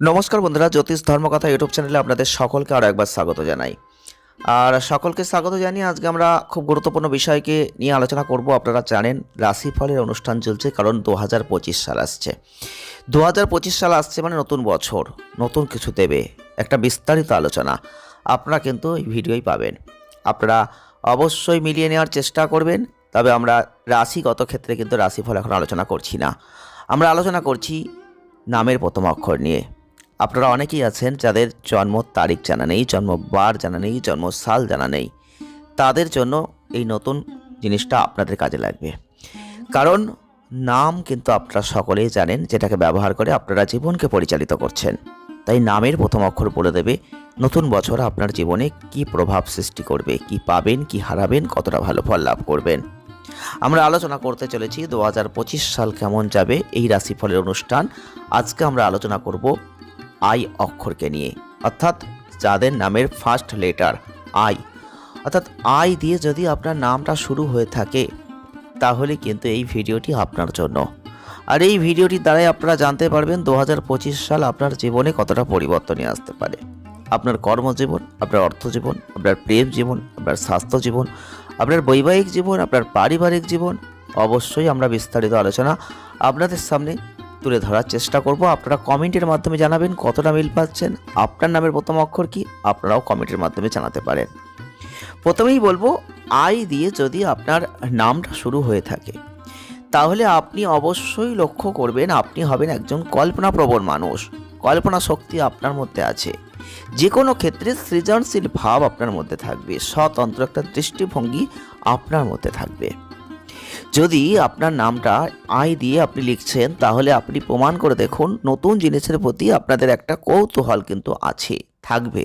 নমস্কার বন্ধুরা, জ্যোতিষ ধর্মকথা ইউটিউব চ্যানেলে আপনাদের সকলকে আরও একবার স্বাগত জানাই। আর সকলকে স্বাগত জানিয়ে আজকে আমরা খুব গুরুত্বপূর্ণ বিষয়কে নিয়ে আলোচনা করব। আপনারা জানেন, রাশিফলের অনুষ্ঠান চলছে, কারণ দু হাজার পঁচিশ সাল আসছে। দু হাজার পঁচিশ সাল আসছে মানে নতুন বছর, নতুন কিছু দেবে, একটা বিস্তারিত আলোচনা। আপনারা কিন্তু এই ভিডিওই পাবেন। আপনারা অবশ্যই মিলিয়ে নেওয়ার চেষ্টা করবেন, তবে আমরা রাশিগত ক্ষেত্রে কিন্তু রাশিফল এখন আলোচনা করছি না। আমরা আলোচনা করছি নামের প্রথম অক্ষর নিয়ে। আপনারা অনেকেই আছেন যাদের জন্ম তারিখ জানা নেই জন্মবার জানা নেই জন্মসাল জানা নেই। তাদের জন্য এই নতুন জিনিসটা আপনাদের কাজে লাগবে। কারণ নাম কিন্তু আপনারা সকলেই জানেন, যেটাকে ব্যবহার করে আপনারা জীবনকে পরিচালিত করছেন। তাই নামের প্রথম অক্ষর বলে দেবে, নতুন বছর আপনার জীবনে কি প্রভাব সৃষ্টি করবে, কি পাবেন, কি হারাবেন, কতটা ভালো ফল লাভ করবেন। আমরা আলোচনা করতে চলেছি দু হাজার পঁচিশ সাল কেমন যাবে, এই রাশিফলের অনুষ্ঠান। আজকে আমরা আলোচনা করব আই অক্ষরকে নিয়ে, অর্থাৎ যাদের নামের ফার্স্ট লেটার আই অর্থাৎ আই দিয়ে যদি আপনার নামটা শুরু হয়ে থাকে, তাহলে কিন্তু এই ভিডিওটি আপনার জন্য। আর এই ভিডিওটির দ্বারাই আপনারা জানতে পারবেন দু হাজার পঁচিশ সাল আপনার জীবনে কতটা পরিবর্তন আসতে পারে। আপনার কর্মজীবন, আপনার অর্থজীবন, আপনার প্রেম জীবন, আপনার স্বাস্থ্য জীবন, আপনার বৈবাহিক জীবন, আপনার পারিবারিক জীবন, অবশ্যই আমরা বিস্তারিত আলোচনা আপনাদের সামনে তুলে ধরার চেষ্টা করব। আপনারা কমেন্টের মাধ্যমে জানাবেন কতটা মিল পাচ্ছেন। আপনার নামের প্রথম অক্ষর কি? আপনারাও কমেন্টের মাধ্যমে জানাতে পারেন। প্রথমেই বলব, আই দিয়ে যদি আপনার নামটা শুরু হয়ে থাকে, তাহলে আপনি অবশ্যই লক্ষ্য করবেন আপনি হবেন একজন কল্পনাপ্রবণ মানুষ। কল্পনা শক্তি আপনার মধ্যে আছে। যে কোনো ক্ষেত্রে সৃজনশীল ভাব আপনার মধ্যে থাকবে। স্বতন্ত্র একটা দৃষ্টিভঙ্গি আপনার মধ্যে থাকবে। যদি আপনার নামটা আই দিয়ে আপনি লিখছেন, তাহলে আপনি প্রমাণ করে দেখুন নতুন জিনিসের প্রতি আপনাদের একটা কৌতূহল কিন্তু আছে, থাকবে।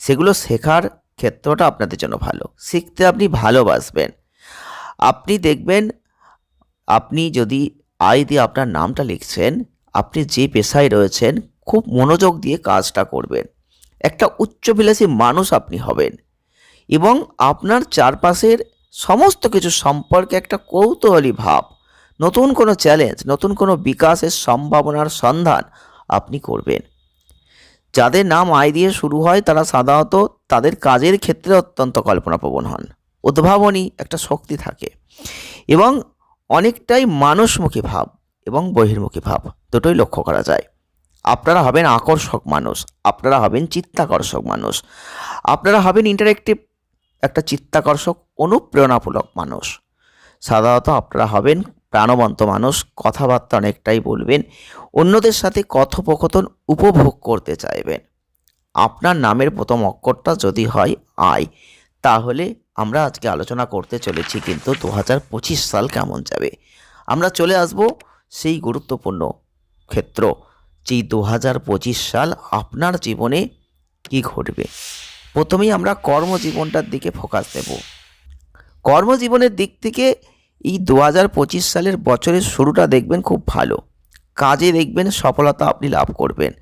সেগুলো শেখার ক্ষেত্রটা আপনাদের জন্য ভালো, শিখতে আপনি ভালোবাসবেন। আপনি দেখবেন, আপনি যদি আই দিয়ে আপনার নামটা লিখছেন, আপনি যে পেশায় রয়েছেন, খুব মনোযোগ দিয়ে কাজটা করবেন। একটা উচ্চবিলাসী মানুষ আপনি হবেন এবং আপনার চারপাশের সমস্ত কিছু সম্পর্কে একটা কৌতূহলী ভাব, নতুন কোনো চ্যালেঞ্জ নতুন কোনো বিকাশের সম্ভাবনার সন্ধান আপনি করবেন। যাদের নাম আয় দিয়ে শুরু হয়, তারা সাধারণত তাদের কাজের ক্ষেত্রে অত্যন্ত কল্পনাপ্রবণ হন। উদ্ভাবনী একটা শক্তি থাকে এবং অনেকটাই মানুষমুখী ভাব এবং বহির্মুখী ভাব, দুটোই লক্ষ্য করা যায়। আপনারা হবেন আকর্ষক মানুষ, আপনারা হবেন চিত্তাকর্ষক মানুষ, আপনারা হবেন ইন্টারেক্টিভ একটা চিত্তাকর্ষক, অনুপ্রেরণামূলক মানুষ। সাধারণত আপনারা হবেন প্রাণবন্ত মানুষ, কথাবার্তা অনেকটাই বলবেন, অন্যদের সাথে কথোপকথন উপভোগ করতে চাইবেন। আপনার নামের প্রথম অক্ষরটা যদি হয় আই, তাহলে আমরা আজকে আলোচনা করতে চলেছি কিন্তু দু হাজার পঁচিশ সাল কেমন যাবে? আমরা চলে আসব সেই গুরুত্বপূর্ণ ক্ষেত্র, যেই দু হাজার পঁচিশ সাল আপনার জীবনে কি ঘটবে। প্রথমেই আমরা কর্মজীবনটার দিকে ফোকাস দেব। কর্মজীবনের দিক থেকে এই দু পঁচিশ সালের বছরের শুরুটা দেখবেন খুব ভালো। কাজে দেখবেন সফলতা আপনি লাভ করবেন।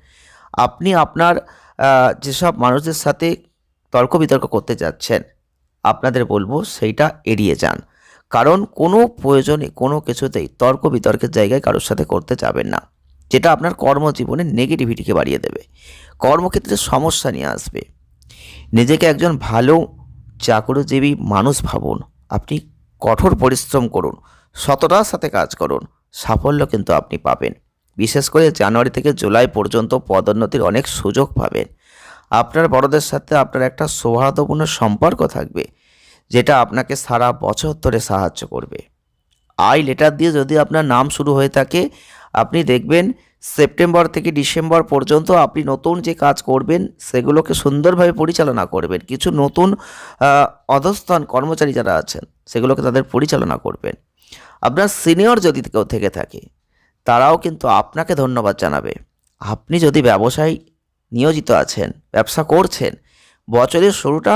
আপনি আপনার যেসব মানুষদের সাথে তর্ক বিতর্ক করতে যাচ্ছেন, আপনাদের বলব সেইটা এড়িয়ে যান। কারণ কোনো প্রয়োজনে, কোনো কিছুতেই তর্ক বিতর্কের জায়গায় কারোর সাথে করতে যাবেন না। যেটা আপনার কর্মজীবনে নেগেটিভিটিকে বাড়িয়ে দেবে। কর্মক্ষেত্রে সমস্যা নিয়ে আসবে। নিজেকে একজন ভালো চাকরিজীবী মানুষ ভাবুন। আপনি কঠোর পরিশ্রম করুন, সততার সাথে কাজ করুন, সাফল্য কিন্তু আপনি পাবেন। বিশেষ করে জানুয়ারি থেকে জুলাই পর্যন্ত পদোন্নতির অনেক সুযোগ পাবেন। আপনার বড়দের সাথে আপনার একটা সৌহার্দ্যপূর্ণ সম্পর্ক থাকবে, যেটা আপনাকে সারা বছর ধরে সাহায্য করবে। আই লেটার দিয়ে যদি আপনার নাম শুরু হয়ে থাকে আপনি দেখবেন সেপ্টেম্বর থেকে ডিসেম্বর পর্যন্ত আপনি নতুন যে কাজ করবেন, সেগুলোকে সুন্দরভাবে পরিচালনা করবেন। কিছু নতুন অধস্থান কর্মচারী যারা আছেন, সেগুলোকে তাদের পরিচালনা করবেন। আপনার সিনিয়র যদি কেউ থেকে থাকে, তারাও কিন্তু আপনাকে ধন্যবাদ জানাবে। আপনি যদি ব্যবসায় নিয়োজিত আছেন, ব্যবসা করছেন, বছরের শুরুটা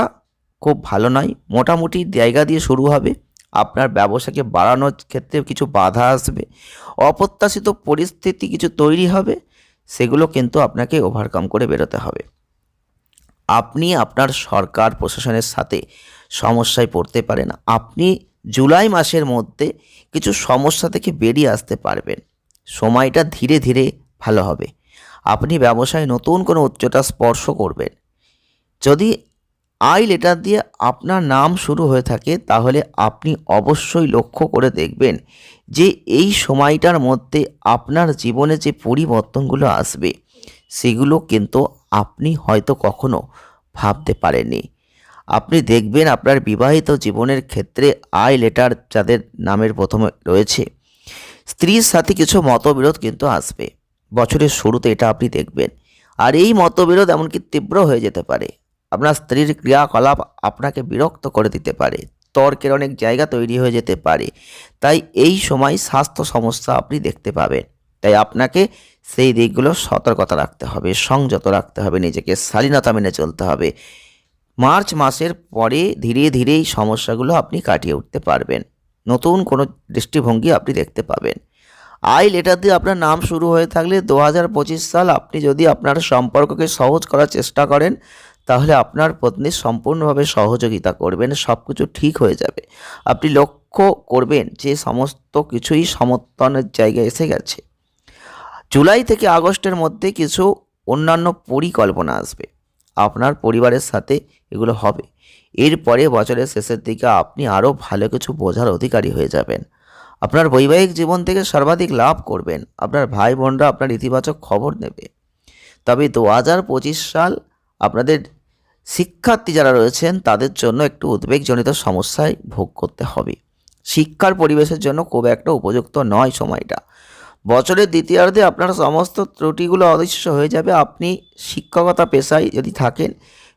খুব ভালো নয়, মোটামুটি জায়গা দিয়ে শুরু হবে। আপনার ব্যবসাকে বাড়ানোর ক্ষেত্রে কিছু বাধা আসবে, অপ্রত্যাশিত পরিস্থিতি কিছু তৈরি হবে, সেগুলো কিন্তু আপনাকে ওভারকাম করে বেরোতে হবে। আপনি আপনার সরকার, প্রশাসনের সাথে সমস্যায় পড়তে পারেন। আপনি জুলাই মাসের মধ্যে কিছু সমস্যা থেকে বেরিয়ে আসতে পারবেন। সময়টা ধীরে ধীরে ভালো হবে। আপনি ব্যবসায় নতুন কোনো উচ্চতা স্পর্শ করবেন। যদি আই লেটার দিয়ে আপনার নাম শুরু হয়ে থাকে, তাহলে আপনি অবশ্যই লক্ষ্য করে দেখবেন যে এই সময়টার মধ্যে আপনার জীবনে যে পরিবর্তনগুলো আসবে, সেগুলো কিন্তু আপনি হয়তো কখনো ভাবতে পারেননি। আপনি দেখবেন আপনার বিবাহিত জীবনের ক্ষেত্রে আই লেটার যাদের নামের প্রথমে রয়েছে, স্ত্রীর সাথে কিছু মতবিরোধ কিন্তু আসবে। বছরের শুরুতে এটা আপনি দেখবেন। আর এই মতবিরোধ এমনকি তীব্র হয়ে যেতে পারে। আপনার স্ত্রীর ক্রিয়াকলাপ আপনাকে বিরক্ত করে দিতে পারে, তর্কের অনেক জায়গা তৈরি হয়ে যেতে পারে। তাই এই সময় স্বাস্থ্য সমস্যা আপনি দেখতে পাবেন। তাই আপনাকে সেই দিকগুলো সতর্কতা রাখতে হবে, সংযত রাখতে হবে, নিজেকে শালীনতা মেনে চলতে হবে। মার্চ মাসের পরে ধীরে ধীরে এই সমস্যাগুলো আপনি কাটিয়ে উঠতে পারবেন। নতুন কোনো দৃষ্টিভঙ্গি আপনি দেখতে পাবেন। আই লেটার দিয়ে আপনার নাম শুরু হয়ে থাকলে দু হাজার পঁচিশ সাল আপনি যদি আপনার সম্পর্ককে সহজ করার চেষ্টা করেন তাহলে আপনার পত্নী সম্পূর্ণভাবে সহযোগিতা করবেন সব কিছু ঠিক হয়ে যাবে। আপনি লক্ষ্য করবেন যে সমস্ত কিছুই সমর্থনের জায়গায় এসে গেছে। জুলাই থেকে আগস্টের মধ্যে কিছু অন্যান্য পরিকল্পনা আসবে। আপনার পরিবারের সাথে এগুলো হবে। এরপরে বছরের শেষের দিকে আপনি আরও ভালো কিছু বোঝার অধিকারী হয়ে যাবেন। আপনার বৈবাহিক জীবন থেকে সর্বাধিক লাভ করবেন। আপনার ভাই বোনরা আপনার ইতিবাচক খবর নেবে। তবে দু হাজার পঁচিশ সাল আপনাদের শিক্ষার্থী যারা রয়েছেন, তাদের জন্য একটু উদ্বেগজনিত সমস্যায় ভোগ করতে হবে। শিক্ষার পরিবেশের জন্য খুব একটা উপযুক্ত নয় সময়টা। বছরের দ্বিতীয়ার্ধে আপনার সমস্ত ত্রুটিগুলো অদৃশ্য হয়ে যাবে। আপনি শিক্ষকতা পেশায় যদি থাকেন,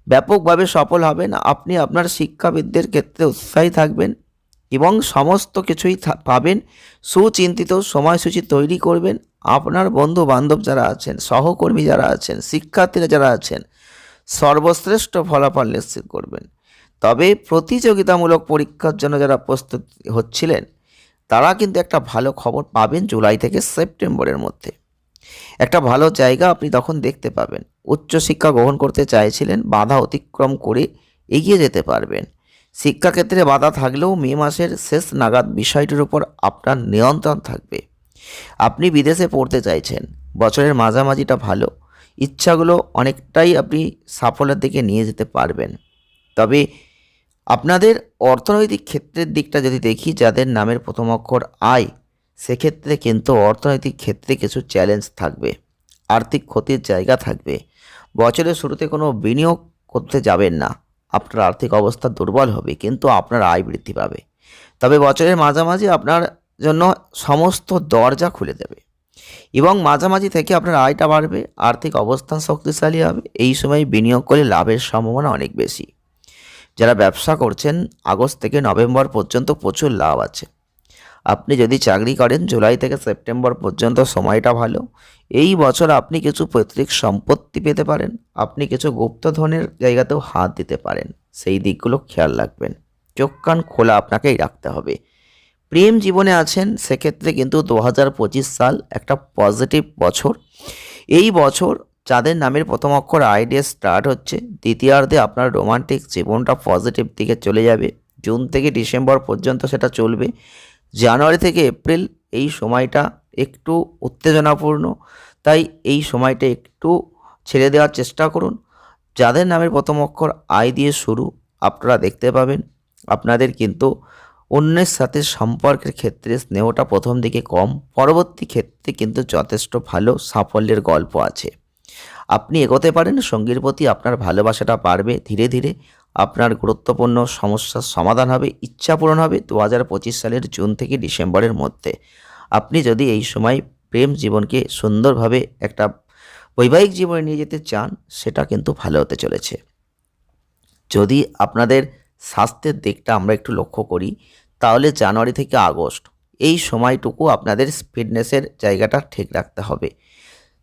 ব্যাপকভাবে সফল হবেন, আপনি আপনার শিক্ষাবিদদের ক্ষেত্রে উৎসাহী থাকবেন এবং সমস্ত কিছুই পাবেন। সুচিন্তিত সময়সূচি তৈরি করবেন। আপনার বন্ধু বান্ধব যারা আছেন, সহকর্মী যারা আছেন, শিক্ষার্থীরা যারা আছেন সর্বশ্রেষ্ঠ ফলাফল নিশ্চিত করবেন। তবে প্রতিযোগিতামূলক পরীক্ষার জন্য যারা প্রস্তুত হচ্ছিলেন, তারা কিন্তু একটা ভালো খবর পাবেন জুলাই থেকে সেপ্টেম্বরের মধ্যে। একটা ভালো জায়গা আপনি তখন দেখতে পাবেন। উচ্চশিক্ষা গ্রহণ করতে চাইছিলেন, বাধা অতিক্রম করে এগিয়ে যেতে পারবেন। শিক্ষাক্ষেত্রে বাধা থাকলেও মে মাসের শেষ নাগাদ বিষয়টির উপর আপনার নিয়ন্ত্রণ থাকবে। আপনি বিদেশে পড়তে চাইছেন, বছরের মাঝামাঝিটা ভালো। ইচ্ছাগুলো অনেকটাই আপনি সাফল্যের দিকে নিয়ে যেতে পারবেন। তবে আপনাদের অর্থনৈতিক ক্ষেত্রের দিকটা যদি দেখি, যাদের নামের প্রথম অক্ষর আয় সেক্ষেত্রে কিন্তু অর্থনৈতিক ক্ষেত্রে কিছু চ্যালেঞ্জ থাকবে, আর্থিক ক্ষতির জায়গা থাকবে। বছরের শুরুতে কোনো বিনিয়োগ করতে যাবেন না, আপনার আর্থিক অবস্থা দুর্বল হবে, কিন্তু আপনার আয় বৃদ্ধি পাবে। তবে বছরের মাঝামাঝি আপনার জন্য সমস্ত দরজা খুলে দেবে। এবং মাঝামাঝি থেকে আপনার আয়টা বাড়বে, আর্থিক অবস্থান শক্তিশালী হবে, এই সময় বিনিয়োগ করলে লাভের সম্ভাবনা অনেক বেশি। যারা ব্যবসা করছেন, আগস্ট থেকে নভেম্বর পর্যন্ত প্রচুর লাভ আছে। আপনি যদি চাকরি করেন, জুলাই থেকে সেপ্টেম্বর পর্যন্ত সময়টা ভালো। এই বছর আপনি কিছু পৈতৃক সম্পত্তি পেতে পারেন, আপনি কিছু গুপ্তধনের জায়গাতেও হাত দিতে পারেন। সেই দিকগুলো খেয়াল রাখবেন। চোখ কান খোলা আপনাকেই রাখতে হবে। প্রেম জীবনে আছেন, সেক্ষেত্রে কিন্তু দু হাজার পঁচিশ সাল একটা পজিটিভ বছর। এই বছর যাদের নামের প্রথম অক্ষর আই দিয়ে স্টার্ট হচ্ছে। দ্বিতীয়ার্ধে আপনার রোমান্টিক জীবনটা পজিটিভ দিকে চলে যাবে। জুন থেকে ডিসেম্বর পর্যন্ত সেটা চলবে। জানুয়ারি থেকে এপ্রিল, এই সময়টা একটু উত্তেজনাপূর্ণ। তাই এই সময়টা একটু ছেড়ে দেওয়ার চেষ্টা করুন। যাদের নামের প্রথম অক্ষর আই দিয়ে শুরু, আপনারা দেখতে পাবেন। আপনাদের কিন্তু অন্যের সাথে সম্পর্কের ক্ষেত্রে স্নেহটা প্রথম দিকে কম, পরবর্তী ক্ষেত্রে কিন্তু যথেষ্ট ভালো সাফল্যের গল্প আছে। আপনি এগোতে পারেন, সঙ্গীর প্রতি আপনার ভালোবাসাটা বাড়বে, ধীরে ধীরে আপনার গুরুত্বপূর্ণ সমস্যার সমাধান হবে, ইচ্ছা পূরণ হবে দু হাজার পঁচিশ সালের জুন থেকে ডিসেম্বরের মধ্যে। আপনি যদি এই সময় প্রেম জীবনকে সুন্দরভাবে একটা বৈবাহিক জীবনে নিয়ে যেতে চান, সেটা কিন্তু ভালো হতে চলেছে। যদি আপনাদের স্বাস্থ্যের দিকটা আমরা একটু লক্ষ্য করি তাহলে জানুয়ারি থেকে আগস্ট। এই সময়টুকু আপনাদের ফিটনেসের জায়গাটা ঠিক রাখতে হবে।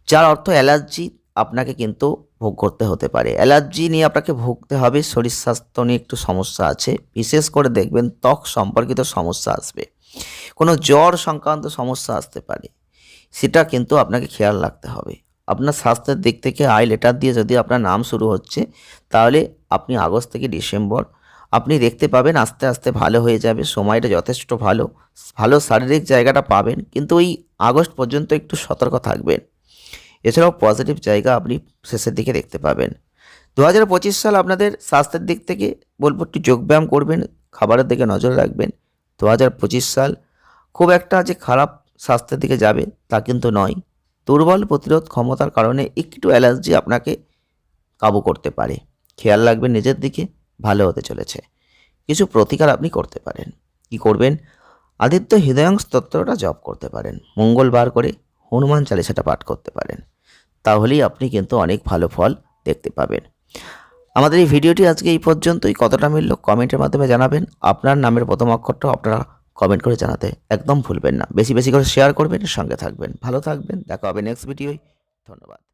যার অর্থ অ্যালার্জি আপনাকে কিন্তু ভোগ করতে হতে পারে। অ্যালার্জি নিয়ে আপনাকে ভুগতে হবে, শরীর স্বাস্থ্য নিয়ে একটু সমস্যা আছে। বিশেষ করে দেখবেন ত্বক সম্পর্কিত সমস্যা আসবে। কোনো জ্বর সংক্রান্ত সমস্যা আসতে পারে। সেটা কিন্তু আপনাকে খেয়াল রাখতে হবে। আপনার স্বাস্থ্যের দিক থেকে আই লেটার দিয়ে যদি আপনার নাম শুরু হচ্ছে, তাহলে আপনি আগস্ট থেকে ডিসেম্বর আপনি দেখতে পাবেন আস্তে আস্তে ভালো হয়ে যাবে, সময়টা যথেষ্ট ভালো ভালো শারীরিক জায়গাটা পাবেন, কিন্তু ওই আগস্ট পর্যন্ত একটু সতর্ক থাকবেন। এছাড়াও পজিটিভ জায়গা আপনি শেষের দিকে দেখতে পাবেন। দু হাজার পঁচিশ সাল আপনাদের স্বাস্থ্যের দিক থেকে বলব একটু যোগব্যায়াম করবেন, খাবারের দিকে নজর রাখবেন। দু হাজার পঁচিশ সাল খুব একটা যে খারাপ স্বাস্থ্যের দিকে যাবে তা কিন্তু নয়। দুর্বল প্রতিরোধ ক্ষমতার কারণে একটু অ্যালার্জি আপনাকে কাবু করতে পারে। খেয়াল রাখবেন নিজের দিকে ভালো হতে চলেছে। কিছু প্রতিকার আপনি করতে পারেন। কি করবেন? আদিত্য হৃদয়াংশ তত্ত্বটা জপ করতে পারেন। মঙ্গলবার করে হনুমান চালিসাটা পাঠ করতে পারেন। তাহলেই আপনি কিন্তু অনেক ভালো ফল দেখতে পাবেন। আমাদের এই ভিডিওটি আজকে এই পর্যন্তই। কতটা মিলল কমেন্টের মাধ্যমে জানাবেন। আপনার নামের প্রথম অক্ষরটাও আপনারা কমেন্ট করে জানাতে একদম ভুলবেন না। বেশি বেশি করে শেয়ার করবেন, সঙ্গে থাকবেন। ভালো থাকবেন। দেখা হবে নেক্সট ভিডিওয়। ধন্যবাদ।